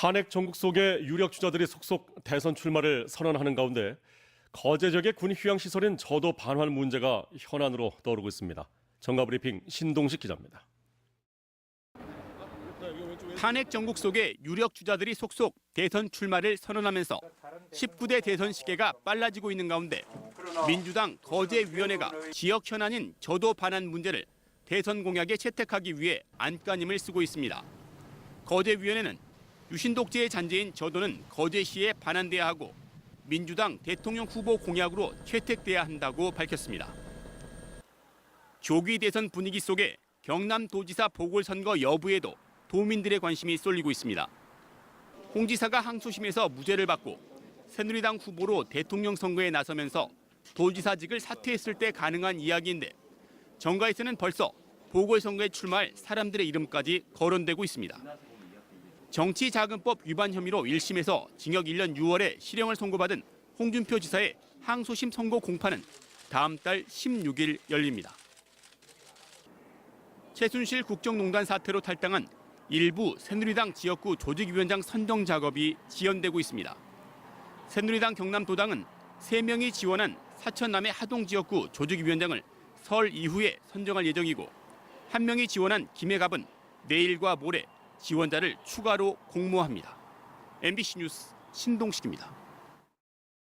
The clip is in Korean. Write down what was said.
탄핵 전국 속에 유력 주자들이 속속 대선 출마를 선언하는 가운데 거제 지역의 군 휴양 시설인 저도 반환 문제가 현안으로 떠오르고 있습니다. 정가 브리핑 신동식 기자입니다. 탄핵 전국 속에 유력 주자들이 속속 대선 출마를 선언하면서 19대 대선 시계가 빨라지고 있는 가운데 민주당 거제위원회가 지역 현안인 저도 반환 문제를 대선 공약에 채택하기 위해 안간힘을 쓰고 있습니다. 거제위원회는 유신 독재의 잔재인 저도는 거제 시에 반환돼야 하고 민주당 대통령 후보 공약으로 채택돼야 한다고 밝혔습니다. 조기 대선 분위기 속에 경남도지사 보궐선거 여부에도 도민들의 관심이 쏠리고 있습니다. 홍 지사가 항소심에서 무죄를 받고 새누리당 후보로 대통령 선거에 나서면서 도지사직을 사퇴했을 때 가능한 이야기인데 정가에서는 벌써 보궐선거에 출마할 사람들의 이름까지 거론되고 있습니다. 정치자금법 위반 혐의로 1심에서 징역 1년 6월에 실형을 선고받은 홍준표 지사의 항소심 선고 공판은 다음 달 16일 열립니다. 최순실 국정농단 사태로 탈당한 일부 새누리당 지역구 조직위원장 선정 작업이 지연되고 있습니다. 새누리당 경남도당은 3명이 지원한 사천남의 하동 지역구 조직위원장을 설 이후에 선정할 예정이고 한 명이 지원한 김해갑은 내일과 모레 지원자를 추가로 공모합니다. MBC 뉴스 신동식입니다.